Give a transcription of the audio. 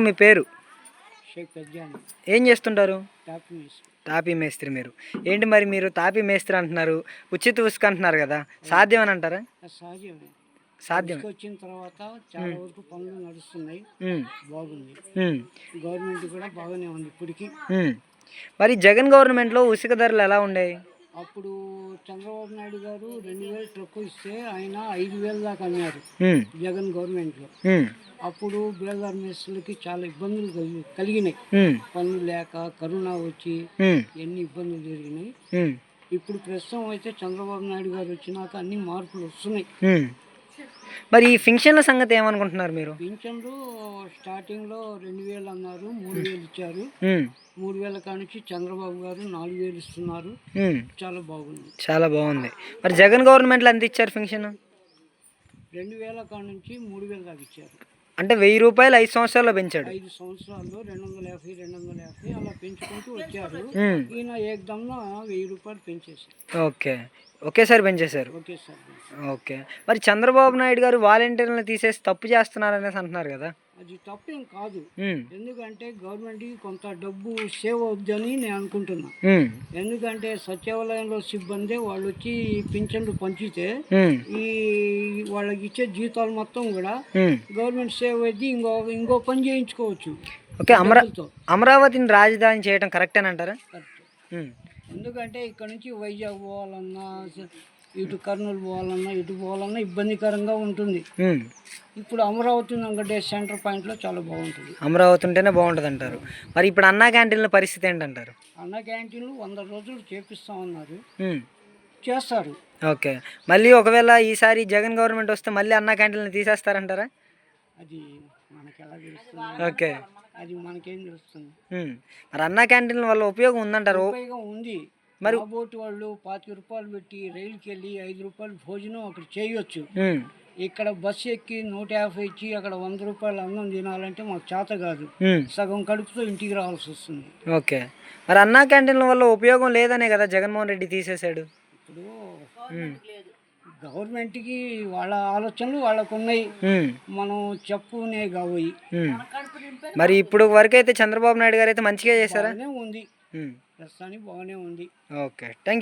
మీ పేరు? ఏం చేస్తుంటారు? తాపీ మేస్త్రి. మీరు. ఏంటి మరి మీరు తాపీ మేస్త్రి అంటున్నారు? ఉచిత ఉసుక అంటున్నారు కదా. సాధ్యం అని అంటారా? సాధ్యం వచ్చిన తర్వాత చాలా వరకు పనులు నడుస్తున్నాయి. బాగుంది. గవర్నమెంట్ కూడా బాగానే ఉంది ఇప్పటికి. మరి జగన్ గవర్నమెంట్లో ఉసుక ధరలు ఎలా ఉండేవి అప్పుడు చంద్రబాబు నాయుడు గారు రెండు వేలు ట్రక్కు ఇస్తే ఆయన ఐదు వేల దాకా అన్నారు. జగన్ గవర్నమెంట్లో. అప్పుడు బేదార్ మెస్సులకి చాలా ఇబ్బందులు కలిగి కలిగినాయి. పనులు లేక కరోనా వచ్చి ఎన్ని ఇబ్బందులు జరిగినాయి. ఇప్పుడు ప్రస్తుతం అయితే చంద్రబాబు నాయుడు గారు వచ్చినాక అన్ని మార్పులు వస్తున్నాయి. మరి ఈ ఫింక్షన్ల సంగతి ఏమనుకుంటున్నారు మీరు? పింఛన్లు స్టార్టింగ్లో రెండు వేలు అన్నారు మూడు వేలు ఇచ్చారు. ఉమ్, మూడు వేల కానుంచి చంద్రబాబు గారు నాలుగు వేలు ఇస్తున్నారు. ఉమ్. చాలా బాగుంది. చాలా బాగుంది. మరి జగన్ గవర్నమెంట్లో ఎంత ఇచ్చారు ఫింక్షన్? రెండు వేల కానుంచి మూడు వేలు దాకా ఇచ్చారు. అంటే వెయ్యి రూపాయలు ఐదు సంవత్సరాల్లో పెంచాడు. ఐదు సంవత్సరాల్లో రెండు వందల యాభై రెండు వందల యాభై అలా పెంచుకుంటూ వచ్చారు ఈయన వెయ్యి రూపాయలు పెంచేశారు ఓకే. ఒకేసారి పెంచేశారు. Okay sir okay. మరి చంద్రబాబు నాయుడు గారు వాలంటీర్లను తీసేసి తప్పు చేస్తున్నారు అనేసి అంటున్నారు కదా. అది తప్పేం కాదు. ఎందుకంటే గవర్నమెంట్కి కొంత డబ్బు సేవ్ అవుద్దని నేను అనుకుంటున్నా. ఎందుకంటే సచివాలయంలో సిబ్బంది వాళ్ళు వచ్చి పింఛన్లు పంచితే ఈ వాళ్ళకి ఇచ్చే జీతాలు మొత్తం కూడా. గవర్నమెంట్ సేవ్ అయితే ఇంకో ఇంకో పని చేయించుకోవచ్చు. ఓకే అమరా. అమరావతిని రాజధాని చేయడం కరెక్ట్. ఉమ్, ఎందుకంటే ఇక్కడ నుంచి వైజాగ్ పోవాలన్నా ఇటు కర్నూలు పోవాలన్నా ఇటు పోవాలన్నా ఇబ్బందికరంగా ఉంటుంది. ఇప్పుడు అమరావతి వెంకటేష్ సెంటర్ పాయింట్లో చాలా బాగుంటుంది. అమరావతి ఉంటేనే బాగుంటుంది అంటారు. మరి ఇప్పుడు అన్నా క్యాంటీన్ల పరిస్థితి ఏంటంటారు? అన్న క్యాంటీన్లు వంద రోజులు చేపిస్తామన్నారు చేస్తారు. ఓకే. మళ్ళీ ఒకవేళ ఈసారి జగన్ గవర్నమెంట్ వస్తే మళ్ళీ అన్నా క్యాంటీన్లు తీసేస్తారంటారా? అది మనకి ఎలా తెలుస్తుంది? ఓకే. అది మనకేం తెలుస్తుంది. మరి అన్నా క్యాంటీన్ల వల్ల ఉపయోగం ఉందంటారు? ఉపయోగం ఉంది. మరి- బోటి వాళ్ళు పాతిక రూపాయలు పెట్టి రైలుకి వెళ్ళి ఐదు రూపాయలు భోజనం అక్కడ చేయొచ్చు. ఇక్కడ బస్సు ఎక్కి నూట యాభై ఇచ్చి అక్కడ వంద రూపాయలు అన్నం తినాలంటే మాకు చేత కాదు. సగం కడుపుతో ఇంటికి రావాల్సి వస్తుంది. ఓకే. మరి అన్నా క్యాంటీన్ల వల్ల ఉపయోగం లేదనే కదా జగన్మోహన్ రెడ్డి తీసేశాడు? ఇప్పుడు గవర్నమెంట్కి వాళ్ళ ఆలోచనలు వాళ్ళకు ఉన్నాయి. మనం చెప్పునే కావయి ఉమ్. మరి ఇప్పుడు వరకు అయితే చంద్రబాబు నాయుడు గారు అయితే మంచిగా చేశారా? ఉంది. ప్రస్తుతానికి బాగానే ఉంది. ఓకే. థ్యాంక్